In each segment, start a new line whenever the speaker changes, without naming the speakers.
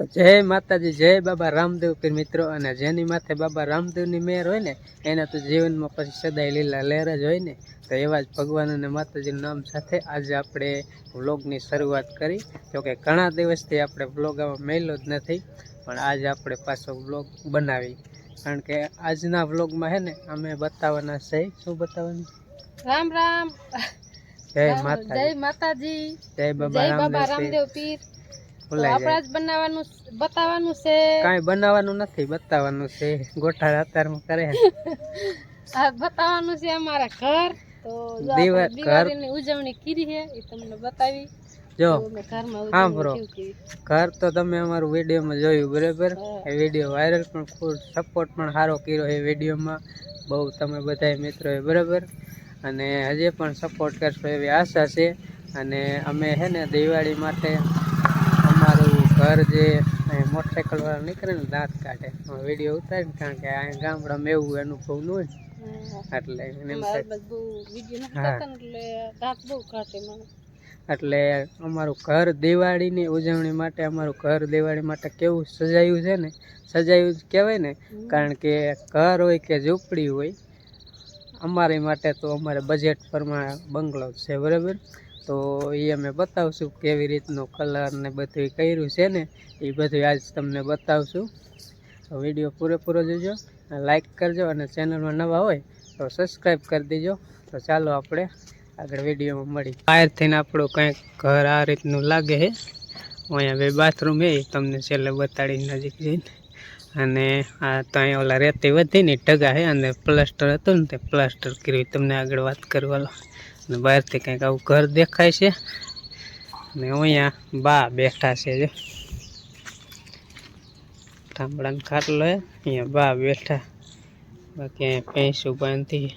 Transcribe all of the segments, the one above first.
તો જય માતાજી જય બાબા રામદેવ પીર મિત્રો. અને જેની માથે બાબા રામદેવની મેર હોય ને એને તો જીવનમાં પછી સદાય લીલા લહેર જ હોય ને. તો એવા જ ભગવાન અને માતાજીનું નામ સાથે આજે આપણે વ્લોગની શરૂઆત કરી. જોકે ઘણા દિવસથી આપણે વ્લોગ આમાં મેલ્યો જ નથી પણ આજે આપણે પાછો વ્લોગ બનાવી. કારણ કે આજના વ્લોગમાં હે ને અમે બતાવવાના છે. શું બતાવવાનું?
રામ રામ.
જય
જય
માતાજી. જય બાબા રામદેવ પીર.
આપણે આજ બનાવવાનું બતાવવાનું છે.
કાંઈ બનાવવાનું નથી બતાવવાનું છે. ગોઠાળ અત્યારમાં કરે.
આ બતાવવાનું છે અમારા ઘર. તો જો દિવાળીની ઉજવણી કરી છે એ તમને બતાવી.
જો હા,
કરી.
ઘર તો તમે અમારું વિડીયોમાં જોયું બરાબર. એ વીડિયો વાયરલ પણ ખૂબ સપોર્ટ પણ સારો કર્યો એ વિડીયોમાં. બહુ તમે બધા મિત્રોએ બરાબર? અને હજી પણ સપોર્ટ કરશો એવી આશા છે. અને અમે છે ને દિવાળી માટે જે મોટરસાઇકલ વાળા નીકળે ને દાંત કાઢે. વીડિયો ઉતારીને કારણ કે અહીંયા ગામડામાં એવું અનુભવ ન હોય. એટલે એમ.
એટલે
અમારું ઘર દિવાળીની ઉજવણી માટે અમારું ઘર દિવાળી માટે કેવું સજાયું છે ને સજાયું કહેવાય ને કારણ કે ઘર હોય કે ઝૂંપડી હોય અમારી માટે તો અમારે બજેટ પ્રમાણે બંગલો છે બરાબર? તો એ અમે બતાવશું કેવી રીતનું કલર ને બધું કર્યું છે ને, એ બધું આજ તમને બતાવશું. વીડિયો પૂરેપૂરો જોજો લાઈક કરજો અને ચેનલમાં નવા હોય તો સબસ્ક્રાઈબ કરી દેજો. તો ચાલો આપણે આગળ વિડીયોમાં મળી. બહારથી આપણું કંઈક ઘર આ રીતનું લાગે છે. અહીંયા બે બાથરૂમ એ તમને છેલ્લે બતાડી નજીક જઈને. અને આ તો અહીંયા ઓલા રેતી વધીને ઢગા છે અને પ્લાસ્ટર હતું ને તે પ્લાસ્ટર કર્યું. તમને આગળ વાત કરવાલો અને બહારથી કંઈક આવું ઘર દેખાય છે. અને અહીંયા બા બેઠા છે જો. ઠામડાનો ખાટલો છે અહીંયા બા બેઠા. બાકી અહીંયા ભેંસું બાંધી.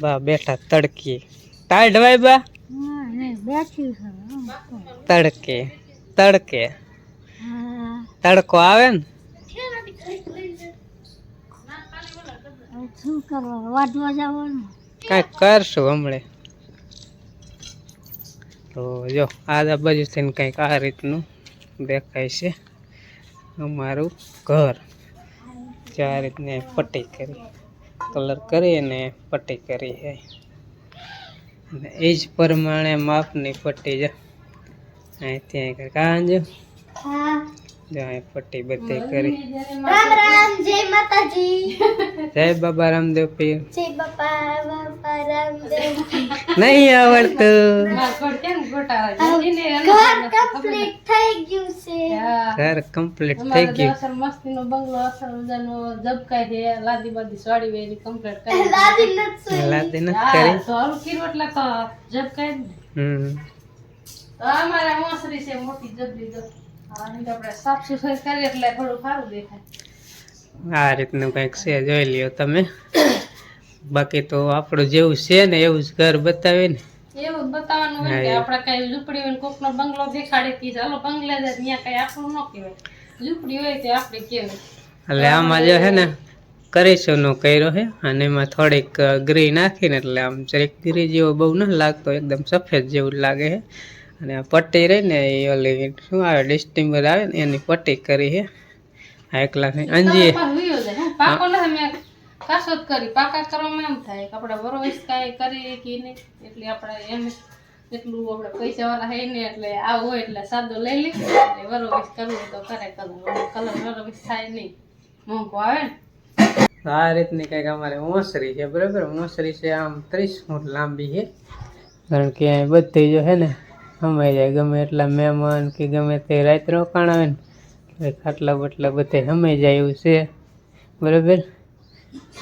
બા બેઠા તડકી. ભાઈ બા? તડકે તડકે. તડકો આવે ને?
શું કરવા? વાટવા જવાનું
કાંઈક કરશું હમણે. તો જો આ થઈને કંઈક આ રીતનું દેખાય છે. અમારું ઘર. જે આ રીતને પટ્ટી કરી કલર કરી અને પટ્ટી કરી છે. અને એ જ પ્રમાણે માપની પટ્ટી જો અહીંથી અહીં કંઈક આ જો જો અહીં પટ્ટી બધી કરી.
રામ જય માતાજી.
જય બાબા રામદેવ પીર.
જય રામદેવ.
નહીં આવડતું.
ઘર કમ્પ્લીટ થઈ ગયું છે.
ઘર કમ્પ્લીટ થઈ ગયું.
અસર મસ્તી નો બંગલો અસર મજાનો જબકાય છે લાદી બાદી સોડી વેરી કમ્પ્લીટ કરી. લાદી નથી
લાદી નથી કરી.
તો હારું એટલા કો જબકાય ને
હમ.
તો અમારે મોસરી છે મોટી જબરી જો હા તો આપણે સાફ સફાઈ કરીએ એટલે થોડું સારું દેખાય.
આ રીતનું કંઈક છે જોઈ લ્યો તમે. બાકી તો આપણું જેવું છે ને એવું જ ઘર બતાવે ને.
એવું બતાવવાનું હોય કે
હા,
આપણે કઈ ઝૂંપડી હોય કોકનો બંગલો દેખાડી તી ચાલો બંગલા જાય ત્યાં કઈ આપણું ન કહેવાય. ઝૂંપડી હોય તે આપણે કહેવાય.
એટલે આમાં જો છે ને કરીશું નો કર્યો છે અને એમાં થોડીક ગ્રી નાખીને એટલે આમ જરીક ગ્રી જેવો બહુ ન લાગતો એકદમ સફેદ જેવું લાગે છે અને આ પટ્ટી રહી ને એ ઓલી શું આવે ડિસ્ટિમ્બર આવે ને એની પટ્ટી કરી છે આ એકલા અંજી.
પાકો મેં કરી. પાકા કરવામાં એમ થાય કે આપણે કાંઈ કરીએ કે નહીં. એટલે આપણે એમ એટલું આપણે પૈસા વાળા હે ને એટલે આવું હોય એટલે સાદો લઈ લઈ એટલે વરોવીસ કરવું તો કરે કલર કલર વરોવીસ થાય નહીં. મોંઘો આવે ને.
આ રીતની કંઈક અમારે ઓસરી છે બરાબર? ઓસરી છે આમ ત્રીસ ફૂટ લાંબી છે. કારણ કે બધી જો હે ને સમય જાય ગમે એટલા મહેમાન કે ગમે તે રાત રોકાણ આવે ને ખાટલા બટલા બધે સમય જાય એવું છે. બરાબર?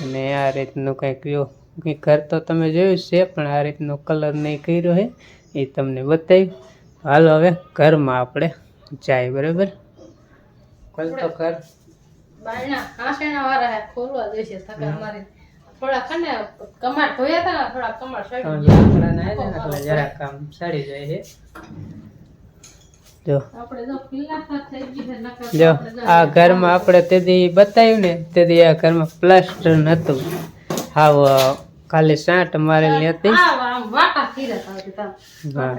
અને આ રીતનું કંઈક જો કંઈક ઘર તો તમે જોયું જ છે પણ આ રીતનો કલર નહીં કર્યો છે એ તમને બતાવ્યું હાલો હવે ઘરમાં આપણે જાય બરાબર? ખોલ તો ઘર.
થોડા કમાડ ધોયા હતા થોડા કમાડ સડી
જાય છે જો.
જો
આ ઘરમાં આપણે તેથી બતાવ્યું ને તેથી આ ઘરમાં પ્લાસ્ટર નહોતું હાવ ખાલી સાંટ મારેલી હતી. હા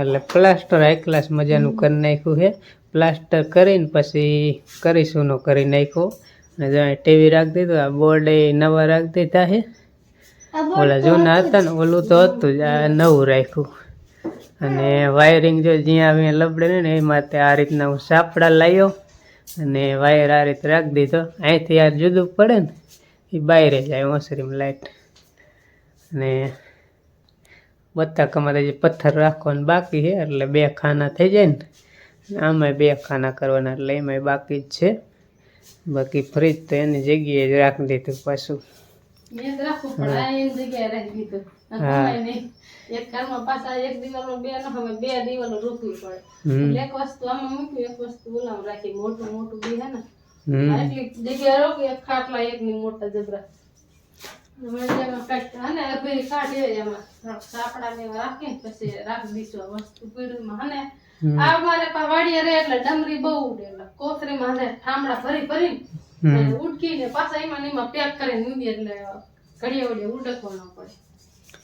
એટલે પ્લાસ્ટર હાઈ ક્લાસ મજાનું કરી નાખ્યું છે. પ્લાસ્ટર કરીને પછી કરીશું નો કરી નાખ્યો. અને જો ટીવી રાખી દીધું આ બોર્ડ એ નવા રાખી દીધા છે. ઓલા જૂના હતા ને ઓલું તો હતું જ આ નવું રાખ્યું. અને વાયરિંગ જો જ્યાં આવી લબડે ને એમાં તે આ રીતના હું સાપડા લાવ્યો અને વાયર આ રીતે રાખી દીધો. અહીંથી આ જુદું પડે ને એ બહાર જાય ઓસરીમાં લાઈટ. અને બત્તાકામાં જે પથ્થર રાખવાનું બાકી છે એટલે બે ખાના થઈ જાય ને આમાંય બે ખાના કરવાના એટલે એમાંય બાકી જ છે. બાકી ફ્રીજ તો એની જગ્યાએ જ રાખી દીધું પાછું.
મેં
હા.
એક ઘરમાં પાછા એક દિવાલો બે ન હવે બે દિવાલો રોકવી પડે એટલે એક વસ્તુ આમાં મૂકી એક વસ્તુ ઓલામાં રાખી મોટું મોટું બી હે ને. એટલી જગ્યા રોકી એક ખાટલા એક ની મોટા જબરા. થોડાક ને પછી એમાં પેક કરીને ઊંધી એટલે ઘડિયા વડીએ ઉડકવાનો પડે.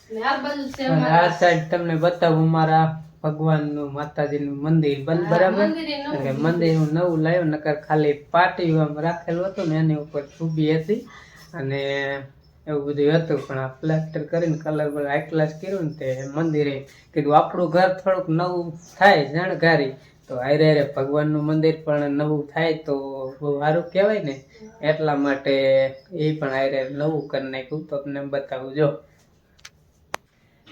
આ
સાઈડ તમને બતાવું મારા ભગવાનનું માતાજીનું મંદિર. બંધ બરાબર? મંદિરનું. મંદિર હું નવું લાવ્યો નકર ખાલી પાટી રાખેલું હતું ને એની ઉપર ખૂબી હતી. અને એવું બધું હતું પણ આ પ્લાસ્ટર કરીને કલર બલર હાઈ ક્લાસ કર્યું ને તે મંદિરે કીધું આપણું ઘર થોડુંક નવું થાય જાણકારી. તો હારે હારે ભગવાનનું મંદિર પણ નવું થાય તો બહુ સારું કહેવાય ને. એટલા માટે એ પણ હારે નવું કરી નાખ્યું. તો તમને બતાવું જો.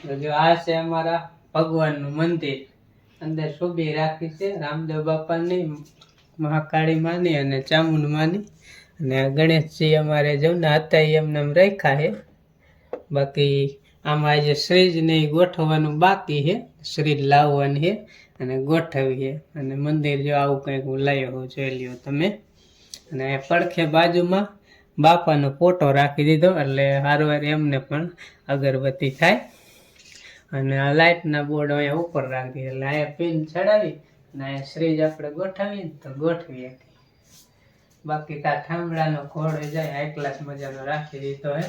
જો આ છે અમારા ભગવાનનું મંદિર. અંદર શોભી રાખી છે. રામદેવ બાપાની મહાકાળી માની અને ચામુંડ માની અને ગણેશજી અમારે જવના હતા એ એમને એમ રાખ્યા છે. બાકી આમાં આજે શ્રીજ ને ગોઠવવાનું બાકી છે. શ્રીજ લાવવાની છે અને ગોઠવી છે. અને મંદિર જો આવું કંઈક હું લાવ્યો જોઈ લ્યો તમે. અને પડખે બાજુમાં બાપાનો ફોટો રાખી દીધો. એટલે હારવાર એમને પણ અગરબત્તી થાય. અને આ લાઇટના બોર્ડ અહીંયા ઉપર રાખી. એટલે અહીંયા પિન ચડાવી અને અહીંયા શ્રીજ આપણે ગોઠવીએ તો ગોઠવી હતી બાકી તા ઠામડાનો ઘોડો જાય હાઈ ક્લાસ મજાનો રાખી દીધો હે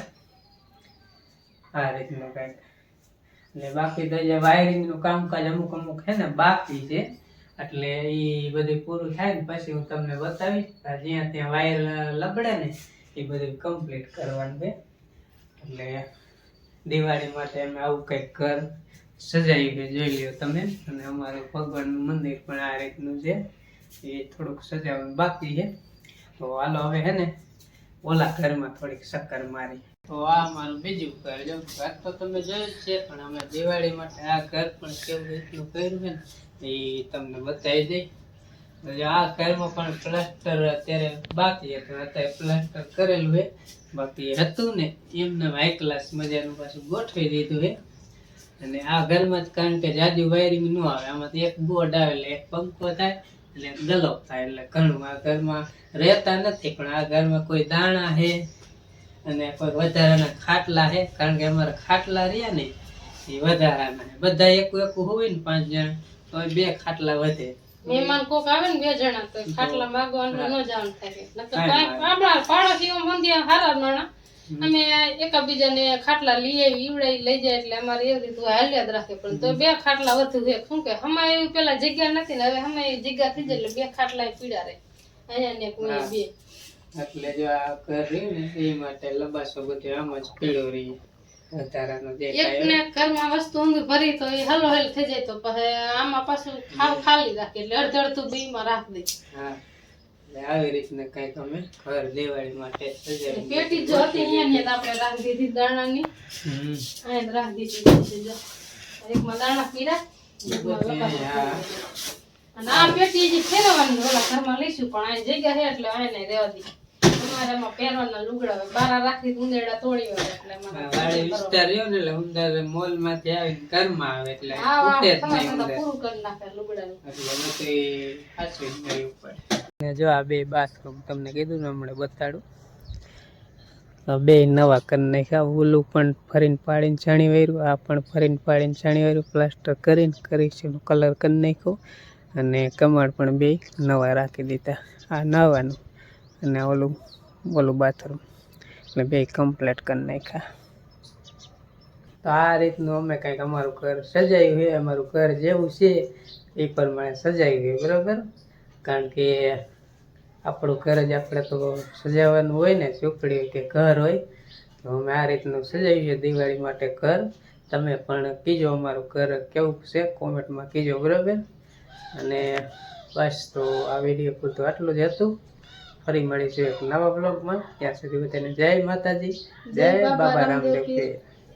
આ રીતનું કંઈક. એટલે બાકી તો જે વાયરિંગનું કામકાજ અમુક અમુક છે ને બાકી છે. એટલે એ બધું પૂરું થાય ને પછી હું તમને બતાવીશ. જ્યાં ત્યાં વાયર લબડે ને એ બધું કમ્પ્લીટ કરવાનું છે. એટલે દિવાળી માટે અમે આવું કંઈક ઘર સજાવી કે જોઈ લ્યો તમે. અને અમારું ભગવાનનું મંદિર પણ આ રીતનું છે. એ થોડુંક સજાવવાનું બાકી છે. તો હાલો હવે હે ને, ઓલા ઘરમાં થોડીક શક્કર મારી. તો આ અમારું બીજું ઘર જો, ઘર તો તમે જોયું છે, પણ અમે દિવાળી માટે આ ઘર પણ કેવું એટલું કર્યું છે ને, એ તમને બતાવી દઈ. આ ઘરમાં પણ પ્લાસ્ટર અત્યારે બાકી હતું અત્યારે પ્લાસ્ટર કરેલું છે. બાકી હતું ને, એમને હાઈ ક્લાસ મજાનું પાછું ગોઠવી દીધું હે. અને આ ઘરમાં જ કારણ કે જાજુ વાયરિંગ ન આવે આમાંથી એક બોર્ડ આવે એટલે એક પંખો થાય એટલે ગલો થાય, એટલે ઘણું આ ઘરમાં રહેતા નથી, પણ આ ઘરમાં કોઈ દાણા હે અને કોઈ વધારાના ખાટલા છે કારણ કે અમારા ખાટલા રહ્યા ને, એ વધારાના બધા એક એક હોય ને પાંચ જણ, તો બે ખાટલા વધે.
મહેમાન કોક આવે ને બે જણા તો ખાટલા માગવાનું ન જવાનું થાય. આપણા પાડોશીઓ મંદિર હારા માણા. અમે એકાબીજાને ખાટલા લઈ આવી ઈવડાઈ લઈ જાય એટલે અમારે એવી રીતે હાલ્યા જ રાખે. પણ તો બે ખાટલા વધુ છે. શું કે હમણાં એવી પેલા જગ્યા નથી ને હવે હમણાં જગ્યા થઈ જાય એટલે બે ખાટલા પીડા રહે. અહીંયા ને કોઈ બે.
એટલે જો આ કરી ને એ માટે લબાસો બધું આમ જ પીળો રહી. વધારાનો જે
એક ઘરમાં વસ્તુ ઊંઘી ભરી તો એ હલો હેલ થઈ જાય તો પછી આમાં પાછું ખાવ ખાલી રાખે એટલે અડધું અડધું બીમાં રાખ દે.
હા. આવી રીતને કંઈક અમે ઘર દિવાળી માટે
પેટી જો હતી અહીંયા ને આપણે રાખી દીધી દાણાની.
હમ.
અહીંયા રાખી દીધી છે જો. એકમાં દાણા પીરા અને આ પેટી જે ફેરવવાની ઓલા ઘરમાં લઈશું પણ આ જગ્યા છે એટલે આને રહેવા દી અમારે પહેરવાના લુગડા બારા રાખી ઉંદેડા તોડી હોય એટલે
વાડી વિસ્તાર રહ્યો ને એટલે ઉંદર મોલમાંથી આવીને ઘરમાં આવે એટલે ઉઠે જ નહીં ઉંદર.
પૂરું કરી નાખે લુગડાનું.
એટલે નથી સાચવી જ નહીં ઉપર. ને જો આ બે બાથરૂમ તમને કીધું ને હમણાં બતાડું. આ બે નવા કરી નાખ્યા. ઓલું પણ ફરીને પાડીને છાણી વાર્યું આ પણ ફરીને પાડીને છાણી વાર્યું પ્લાસ્ટર કરીને કરીશું કલર કરી નાખ્યો. અને કમાડ પણ બે નવા રાખી દીધા. આ નવાનું. અને ઓલું ઓલું બાથરૂમ એટલે બે કમ્પ્લીટ કરી નાખ્યા. તો આ રીતનું અમે કંઈક અમારું ઘર સજાયું છે, અમારું ઘર જેવું છે, એ પ્રમાણે સજાયું છે, બરાબર? કારણ કે આપણું ઘર જ આપણે તો સજાવવાનું હોય ને ઝૂંપડી કે ઘર હોય, તો અમે આ રીતનું સજાવ્યું છે, દિવાળી માટે ઘર. તમે પણ કીજો અમારું ઘર કેવું છે કોમેન્ટમાં કીજો, બરાબર? અને બસ તો આ વીડિયો પૂરતું આટલું જ હતું. ફરી મળીશું એક નવા બ્લોગમાં ત્યાં સુધી બધાને જય માતાજી જય બાબા રામદેવ